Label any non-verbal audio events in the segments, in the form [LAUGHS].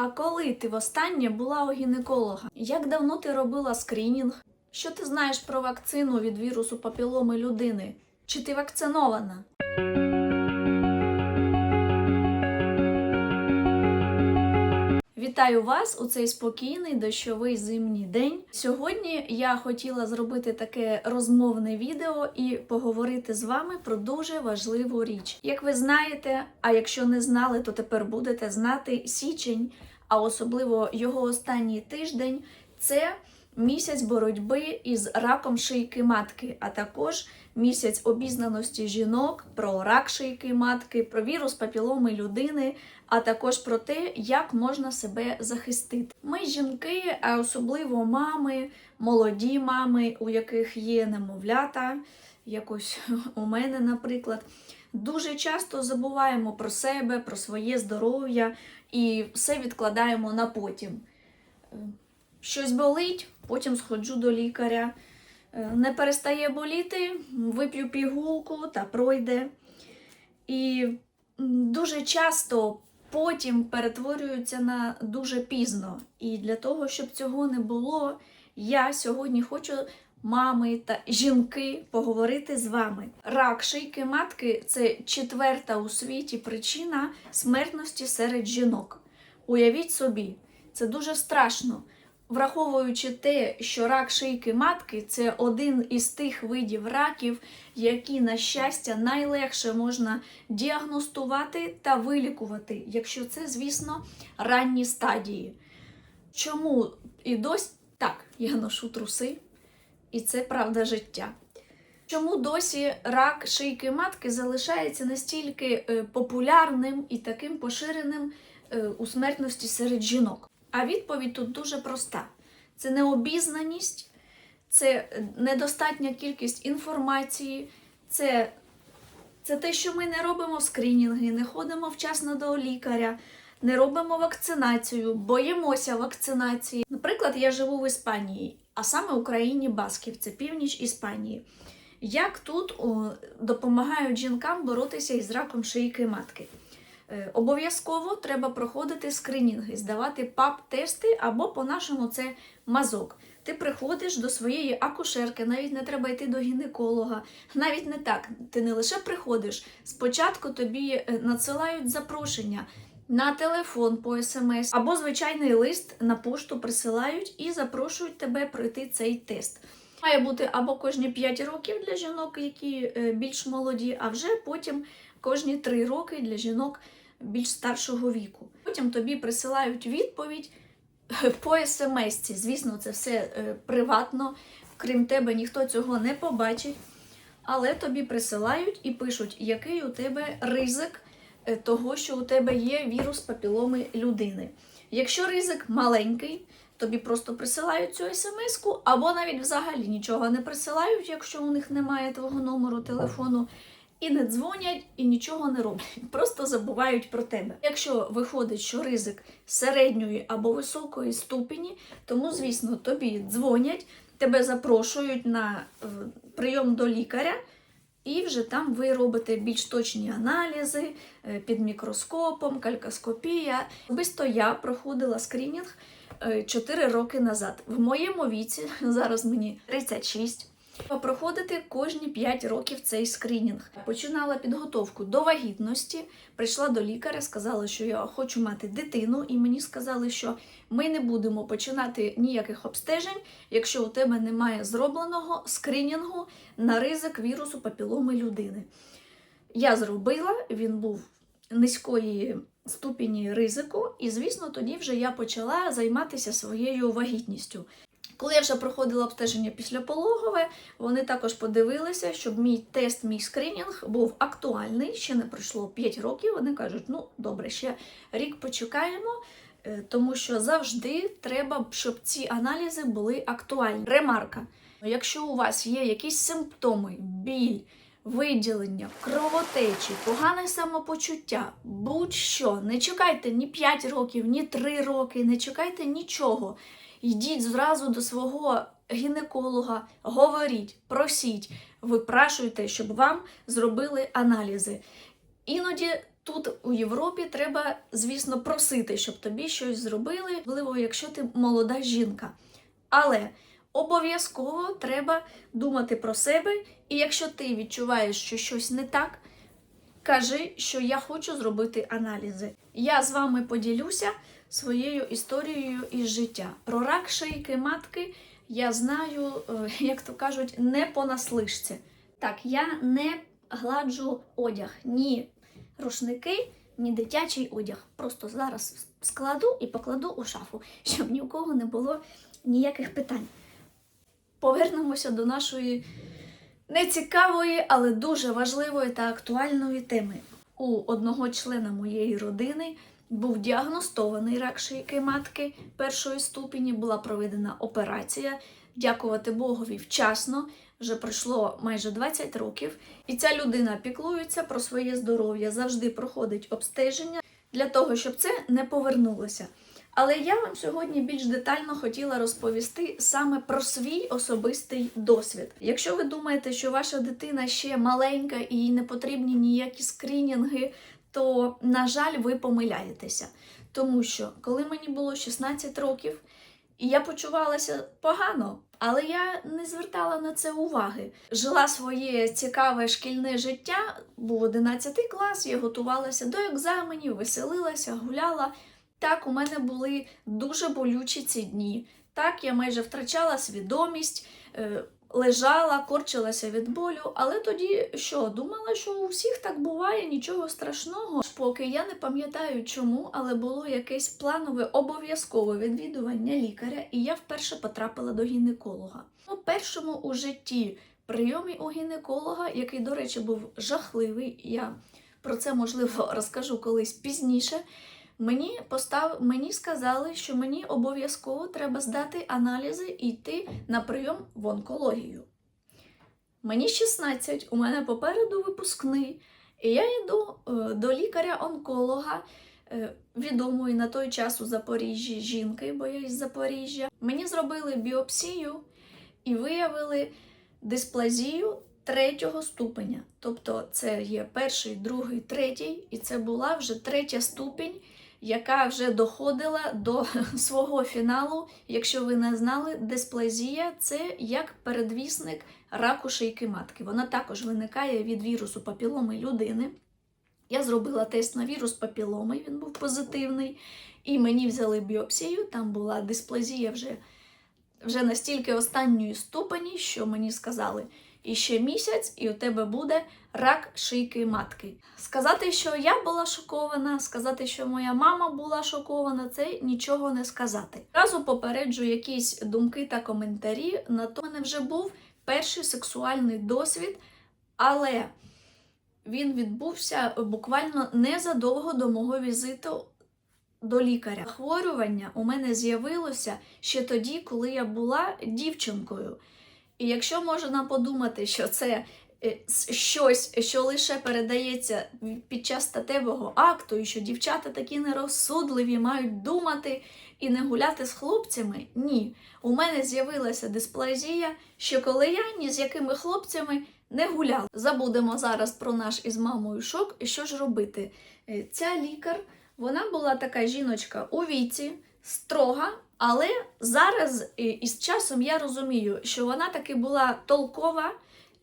А коли ти востаннє була у гінеколога? Як давно ти робила скринінг? Що ти знаєш про вакцину від вірусу папіломи людини? Чи ти вакцинована? Вітаю вас у цей спокійний дощовий зимній день. Сьогодні я хотіла зробити таке розмовне відео і поговорити з вами про дуже важливу річ. Як ви знаєте, а якщо не знали, то тепер будете знати січень, а особливо його останній тиждень це місяць боротьби із раком шийки матки, а також місяць обізнаності жінок про рак шийки матки, про вірус папіломи людини, а також про те, як можна себе захистити. Ми жінки, а особливо мами, молоді мами, у яких є немовлята, якось у мене, наприклад. Дуже часто забуваємо про себе, про своє здоров'я і все відкладаємо на потім. Щось болить, потім сходжу до лікаря. Е, Не перестає боліти, вип'ю пігулку та пройде. І дуже часто потім перетворюються на дуже пізно. І для того, щоб цього не було, я сьогодні хочу мами та жінки поговорити з вами. Рак шийки матки це четверта у світі причина смертності серед жінок. Уявіть собі, це дуже страшно. Враховуючи те, що рак шийки матки це один із тих видів раків, які, на щастя, найлегше можна діагностувати та вилікувати, якщо це, звісно, ранні стадії. Чому і досі так, я ношу труси, і це правда життя. Чому досі рак шийки матки залишається настільки е, популярним і таким поширеним е, у смертності серед жінок? А відповідь тут дуже проста: це необізнаність, це недостатня кількість інформації, це, це те, що ми не робимо скринінги, не ходимо вчасно до лікаря, не робимо вакцинацію, боїмося вакцинації. Наприклад, я живу в Іспанії, а саме в Україні Басків, це північ Іспанії. Як тут о, допомагають жінкам боротися із раком шийки матки? Е, Обов'язково треба проходити скринінги, здавати ПАП-тести або по-нашому це мазок. Ти приходиш до своєї акушерки, навіть не треба йти до гінеколога. Навіть не так. Ти не лише приходиш. Спочатку тобі е, надсилають запрошення на телефон по смс, або звичайний лист на пошту присилають і запрошують тебе пройти цей тест. Має бути або кожні 5 років для жінок, які е, більш молоді, а вже потім кожні 3 роки для жінок більш старшого віку. Потім тобі присилають відповідь [LAUGHS] по смс. Звісно, це все е, приватно, крім тебе ніхто цього не побачить. Але тобі присилають і пишуть, який у тебе ризик е, того, що у тебе є вірус папіломи людини. Якщо ризик маленький, тобі просто присилають цю смс-ку, або навіть взагалі нічого не присилають, якщо у них немає твого номеру телефону, і не дзвонять, і нічого не роблять. Просто забувають про тебе. Якщо виходить, що ризик середньої або високої ступені, тому, звісно, тобі дзвонять, тебе запрошують на е, прийом до лікаря. І вже там ви робите більш точні аналізи е, під мікроскопом, калькоскопія. Особисто я проходила скринінг 4 роки назад. В моєму віці, [LAUGHS] зараз мені 36, проходити кожні 5 років цей скринінг. Починала підготовку до вагітності, прийшла до лікаря, сказала, що я хочу мати дитину, і мені сказали, що ми не будемо починати ніяких обстежень, якщо у тебе немає зробленого скринінгу на ризик вірусу папіломи людини. Я зробила, він був низької ступені ризику, і, звісно, тоді вже я почала займатися своєю вагітністю. Коли я вже проходила обстеження післяпологове, вони також подивилися, щоб мій тест, мій скринінг був актуальний. Ще не пройшло 5 років. Вони кажуть, ну добре, ще рік почекаємо, е, тому що завжди треба, щоб ці аналізи були актуальні. Ремарка: якщо у вас є якісь симптоми, біль, виділення, кровотечі, погане самопочуття, будь-що, не чекайте ні 5 років, ні 3 роки, не чекайте нічого. Йдіть зразу до свого гінеколога, говоріть, просіть, випрашуйте, щоб вам зробили аналізи. Іноді Тут у Європі треба, звісно, просити, щоб тобі щось зробили, особливо, якщо ти молода жінка. Але обов'язково треба думати про себе, і якщо ти відчуваєш, що щось не так, кажи, що я хочу зробити аналізи. Я з вами поділюся своєю історією із життя. Про рак шийки матки я знаю, е, [LAUGHS] як то кажуть, не понаслишці. Так, я не гладжу одяг, ні рушники, ні дитячий одяг. Просто зараз складу і покладу у шафу, щоб ні у кого не було ніяких питань. Повернемося до нашої нецікавої, але дуже важливої та актуальної теми. У одного члена моєї родини був діагностований рак шийки матки першої ступені, була проведена операція. Дякувати Богові вчасно. Вже пройшло майже 20 років, і ця людина піклується про своє здоров'я, завжди проходить обстеження для того, щоб це не повернулося. Але я вам сьогодні більш детально хотіла розповісти саме про свій особистий досвід. Якщо ви думаєте, що ваша дитина ще маленька і їй не потрібні ніякі скринінги, то, на жаль, ви помиляєтеся. Тому що коли мені було 16 років, і я почувалася погано, але я не звертала на це уваги. Жила своє цікаве шкільне життя, був 11 клас, я готувалася до екзаменів, веселилася, гуляла. Так, у мене були дуже болючі ці дні. Так, я майже втрачала свідомість, е, лежала, корчилася від болю, але тоді що, думала, що у всіх так буває, нічого страшного. Поки я не пам'ятаю чому, але було якесь планове обов'язкове відвідування лікаря, і я вперше потрапила до гінеколога. У першому у житті прийомі у гінеколога, який, до речі, був жахливий, я про це можливо [LAUGHS] розкажу колись пізніше. Мені постав... мені сказали, що мені обов'язково треба здати аналізи і йти на прийом в онкологію. Мені 16, у мене попереду випускний, і я йду е, до лікаря-онколога, е, відомої на той час у Запоріжжі жінки, бо я із Запоріжжя. Мені зробили біопсію і виявили дисплазію третього ступеня. Тобто це є перший, другий, третій, і це була вже третя ступінь яка вже доходила до [LAUGHS] свого фіналу. Якщо ви не знали, дисплазія це як передвісник раку шийки матки. Вона також виникає від вірусу папіломи людини. Я зробила тест на вірус папіломи, він був позитивний. І мені взяли біопсію, там була дисплазія вже, вже настільки останньої ступені, що мені сказали. І ще місяць, і у тебе буде рак шийки матки. Сказати, що я була шокована, сказати, що моя мама була шокована, це нічого не сказати. Разу попереджу якісь думки та коментарі. На то мене вже був перший сексуальний досвід, але він відбувся буквально незадовго до мого візиту. До лікаря захворювання у мене з'явилося ще тоді, коли я була дівчинкою. І якщо можна подумати, що це е, щось, що лише передається під час статевого акту, і що дівчата такі нерозсудливі, мають думати і не гуляти з хлопцями, ні. У мене з'явилася дисплазія, що коли я ні з якими хлопцями не гуляла. Забудемо зараз про наш із мамою шок. І що ж робити? Е, ця лікар, вона була така жіночка у віці, строга. Але зараз із часом я розумію, що вона таки була толкова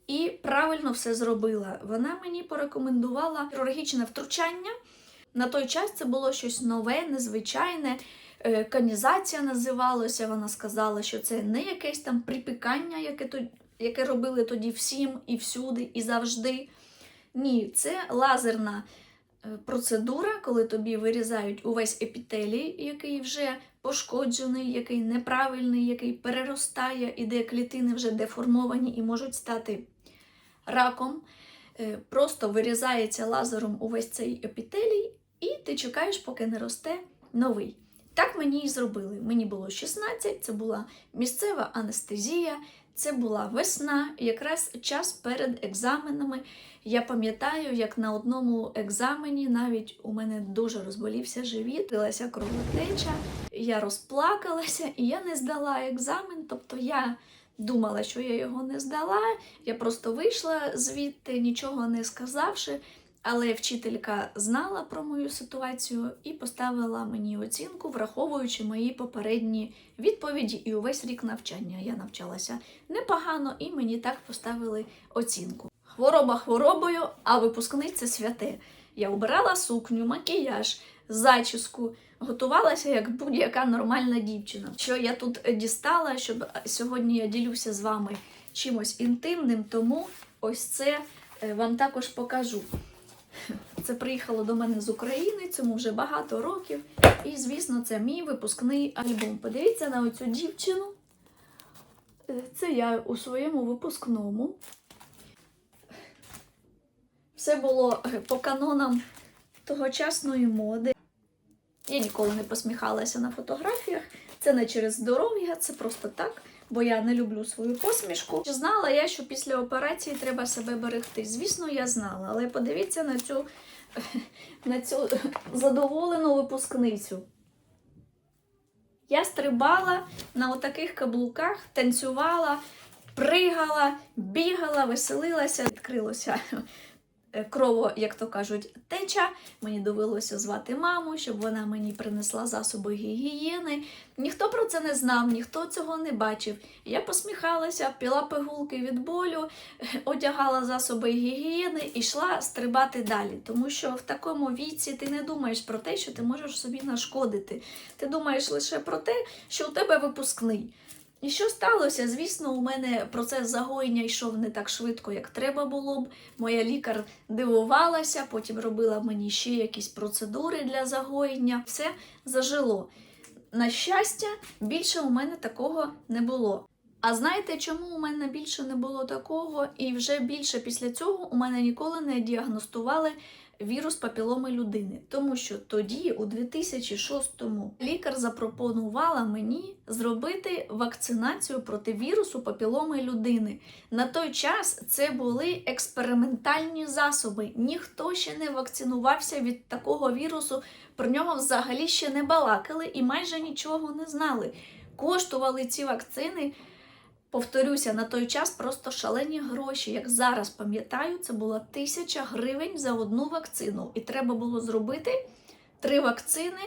і правильно все зробила. Вона мені порекомендувала хірургічне втручання. На той час це було щось нове, незвичайне. Е, канізація називалося. Вона сказала, що це не якесь там припікання, яке яке робили тоді всім і всюди, і завжди. Ні, це лазерна процедура, коли тобі вирізають увесь епітелій, який вже пошкоджений, який неправильний, який переростає, і де клітини вже деформовані і можуть стати раком. Е, просто вирізається лазером увесь цей епітелій, і ти чекаєш, поки не росте новий. Так мені і зробили. Мені було 16, це була місцева анестезія, це була весна, якраз час перед екзаменами. Я пам'ятаю, як на одному екзамені навіть у мене дуже розболівся живіт, билася кровотеча, я розплакалася і я не здала екзамен. Тобто я думала, що я його не здала. Я просто вийшла звідти, нічого не сказавши. Але вчителька знала про мою ситуацію і поставила мені оцінку, враховуючи мої попередні відповіді і увесь рік навчання. Я навчалася непогано, і мені так поставили оцінку. Хвороба хворобою, а випускник це святе. Я обирала сукню, макіяж, зачіску, готувалася як будь-яка нормальна дівчина. Що я тут дістала, щоб сьогодні я ділюся з вами чимось інтимним, тому ось це е, вам також покажу. Це приїхало до мене з України, цьому вже багато років. І, звісно, це мій випускний альбом. Подивіться на оцю дівчину. Е, Це я у своєму випускному. Все було е, по канонам тогочасної моди. Я ніколи не посміхалася на фотографіях. Це не через здоров'я, це просто так, бо я не люблю свою посмішку. Знала я, що після операції треба себе берегти? Звісно, я знала, але подивіться на цю, [LAUGHS] на цю задоволену випускницю. Я стрибала на отаких каблуках, танцювала, пригала, бігала, веселилася, відкрилося крово, як то кажуть, теча. Мені довелося звати маму, щоб вона мені принесла засоби гігієни. Ніхто про це не знав, ніхто цього не бачив. Я посміхалася, піла пигулки від болю, [LAUGHS] одягала засоби гігієни і йшла стрибати далі. Тому що в такому віці ти не думаєш про те, що ти можеш собі нашкодити. Ти думаєш лише про те, що у тебе випускний. І що сталося? Звісно, у мене процес загоєння йшов не так швидко, як треба було б. Моя лікар дивувалася, потім робила мені ще якісь процедури для загоєння. Все зажило. На щастя, більше у мене такого не було. А знаєте, чому у мене більше не було такого? І вже більше після цього у мене ніколи не діагностували вірус папіломи людини. Тому що тоді, у 2006-му, лікар запропонувала мені зробити вакцинацію проти вірусу папіломи людини. На той час це були експериментальні засоби. Ніхто ще не вакцинувався від такого вірусу, про нього взагалі ще не балакали і майже нічого не знали. Коштували ці вакцини повторюся, на той час просто шалені гроші. Як зараз пам'ятаю, це була тисяча гривень за одну вакцину. І треба було зробити три вакцини,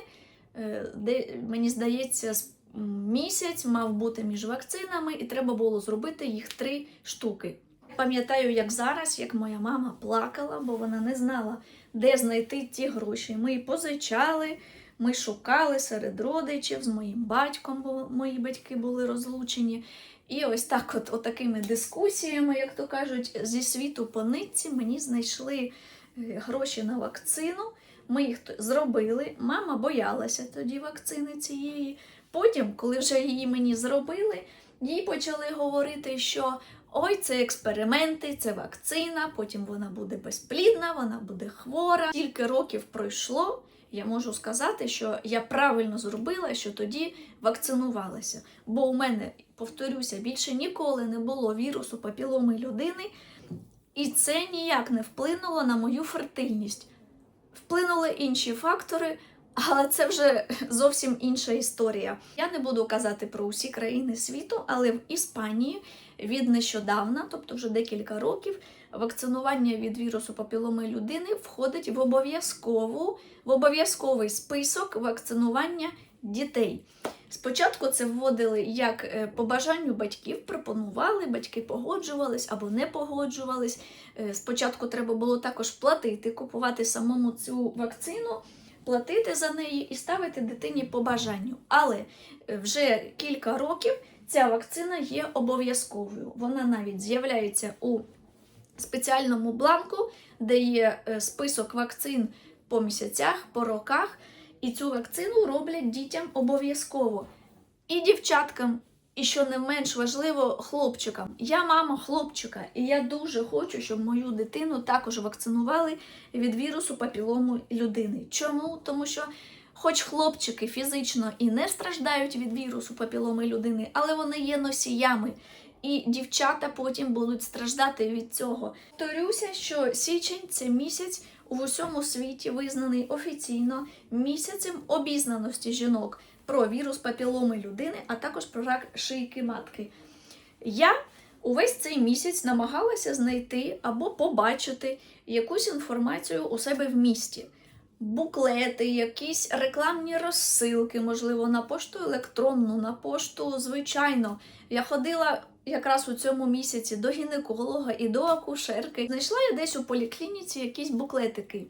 е, де, мені здається, місяць мав бути між вакцинами, і треба було зробити їх три штуки. Пам'ятаю, як зараз, як моя мама плакала, бо вона не знала, де знайти ті гроші. Ми позичали, ми шукали серед родичів з моїм батьком, бо мої батьки були розлучені. І ось так, от, такими дискусіями, як то кажуть, зі світу по нитці мені знайшли е, гроші на вакцину. Ми їх зробили. Мама боялася тоді вакцини цієї. Потім, коли вже її мені зробили, їй почали говорити, що ой, це експерименти, це вакцина, потім вона буде безплідна, вона буде хвора. Кілька років пройшло. Я можу сказати, що я правильно зробила, що тоді вакцинувалася. Бо у мене, повторюся, більше ніколи не було вірусу папіломи людини, і це ніяк не вплинуло на мою фертильність. Вплинули інші фактори, але це вже зовсім інша історія. Я не буду казати про усі країни світу, але в Іспанії від нещодавна, тобто вже декілька років, вакцинування від вірусу папіломи людини входить в обов'язкову в обов'язковий список вакцинування дітей. Спочатку це вводили як е, по бажанню батьків, пропонували, батьки погоджувались або не погоджувались. Е, Спочатку треба було також платити, купувати самому цю вакцину, платити за неї і ставити дитині по бажанню. Але е, вже кілька років ця вакцина є обов'язковою. Вона навіть з'являється у спеціальному бланку, де є е, список вакцин по місяцях, по роках. І цю вакцину роблять дітям обов'язково. І дівчаткам, і що не менш важливо, хлопчикам. Я мама хлопчика, і я дуже хочу, щоб мою дитину також вакцинували від вірусу папілому людини. Чому? Тому що, хоч хлопчики фізично і не страждають від вірусу папіломи людини, але вони є носіями. І дівчата потім будуть страждати від цього. Повторюся, що січень це місяць у всьому світі визнаний офіційно місяцем обізнаності жінок про вірус папіломи людини, а також про рак шийки матки. Я увесь цей місяць намагалася знайти або побачити якусь інформацію у себе в місті. Буклети, якісь рекламні розсилки, можливо, на пошту електронну, на пошту звичайно. Я ходила якраз у цьому місяці до гінеколога і до акушерки. Знайшла я десь у поліклініці якісь буклетики.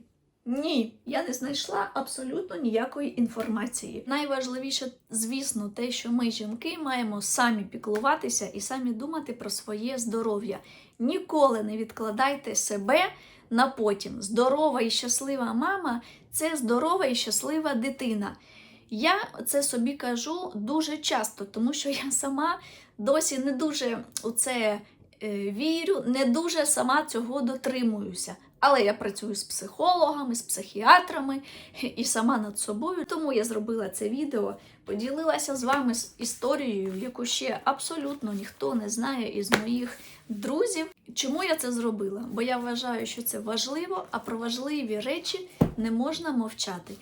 Ні, я не знайшла абсолютно ніякої інформації. Найважливіше, звісно, те, що ми, жінки, маємо самі піклуватися і самі думати про своє здоров'я. Ніколи не відкладайте себе на потім. Здорова і щаслива мама це здорова і щаслива дитина. Я це собі кажу дуже часто, тому що я сама досі не дуже у це е, вірю, не дуже сама цього дотримуюся. Але я працюю з психологами, з психіатрами і сама над собою. Тому я зробила це відео, поділилася з вами з історією, яку ще абсолютно ніхто не знає із моїх друзів. Чому я це зробила? Бо я вважаю, що це важливо, а про важливі речі не можна мовчати.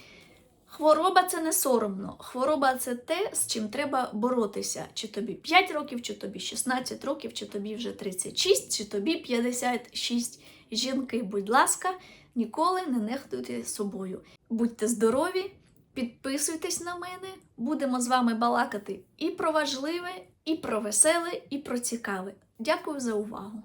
Хвороба це не соромно. Хвороба це те, з чим треба боротися. Чи тобі 5 років, чи тобі 16 років, чи тобі вже 36, чи тобі 56. Жінки, будь ласка, ніколи не нехтуйте собою. Будьте здорові, підписуйтесь на мене. Будемо з вами балакати і про важливе, і про веселе, і про цікаве. Дякую за увагу!